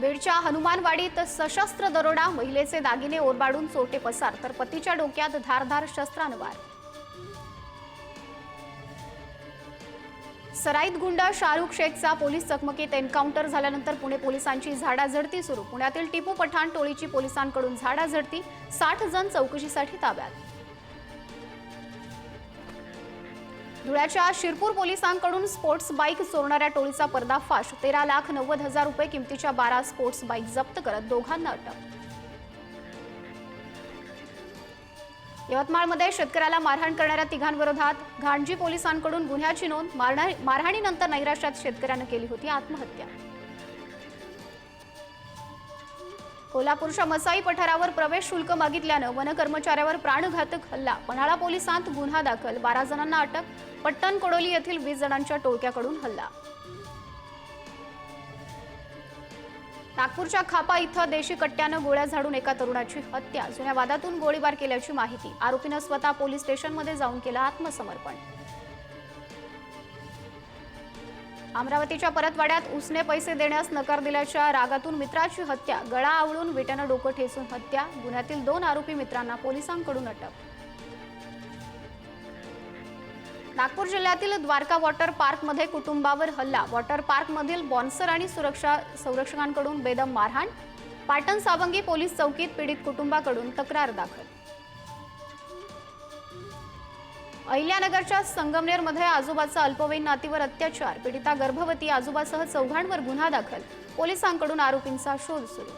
बीडच्या हनुमानवाडीत सशस्त्र दरोडा महिलेचे दागिने ओरबाडून चोरटे पसार तर पतीच्या डोक्यात धारधार शस्त्रानवार सराईत गुंड शाहरुख शेखचा पोलीस चकमकीत एन्काउंटर झाल्यानंतर पुणे पोलिसांची झाडाझडती सुरू. पुण्यातील टिपू पठाण टोळीची पोलिसांकडून झाडाझडती साठ जण चौकशीसाठी ताब्यात. धुळ्याच्या शिरपूर पोलिसांकडून स्पोर्ट्स बाईक चोरणाऱ्या टोळीचा पर्दाफाश. तेरा लाख नव्वद हजार रुपये किमतीच्या बारा स्पोर्ट्स बाईक जप्त करत दोघांना अटक. यवतमाळमध्ये शेतकऱ्याला मारहाण करणाऱ्या तिघांविरोधात घाणजी पोलिसांकडून गुन्ह्याची नोंद मारहाणीनंतर नैराश्यात शेतकऱ्यानं केली होती आत्महत्या. कोल्हापूरच्या मसाई पठारावर प्रवेश शुल्क मागितल्यानं वनकर्मचाऱ्यावर प्राणघातक हल्ला. पन्हाळा पोलिसांत गुन्हा दाखल. बारा जणांना अटक. पट्टण कोडोली येथील वीस जणांच्या टोळक्याकडून हल्ला. नागपूरच्या खापा इथं देशी कट्ट्यानं गोळ्या झाडून एका तरुणाची हत्या. जुन्या वादातून गोळीबार केल्याची माहिती. आरोपीनं स्वतः पोलीस स्टेशनमध्ये जाऊन केलं आत्मसमर्पण. अमरावतीच्या परतवाड्यात उसने पैसे देण्यास नकार दिल्याच्या रागातून मित्राची हत्या गळा आवळून विट्यानं डोकं ठेसून हत्या गुन्ह्यातील दोन आरोपी मित्रांना पोलिसांकडून अटक. नागपूर जिल्ह्यातील द्वारका वॉटर पार्कमध्ये कुटुंबावर हल्ला वॉटर पार्कमधील बॉन्सर आणि सुरक्षा संरक्षकांकडून बेदम मारहाण पाटण सावंगी पोलीस चौकीत पीडित कुटुंबाकडून तक्रार दाखल. अहिल्यानगरच्या संगमनेरमध्ये आजोबाचा अल्पवयीन नातीवर अत्याचार पीडिता गर्भवती आजोबासह चौघांवर गुन्हा दाखल पोलिसांकडून आरोपींचा शोध सुरू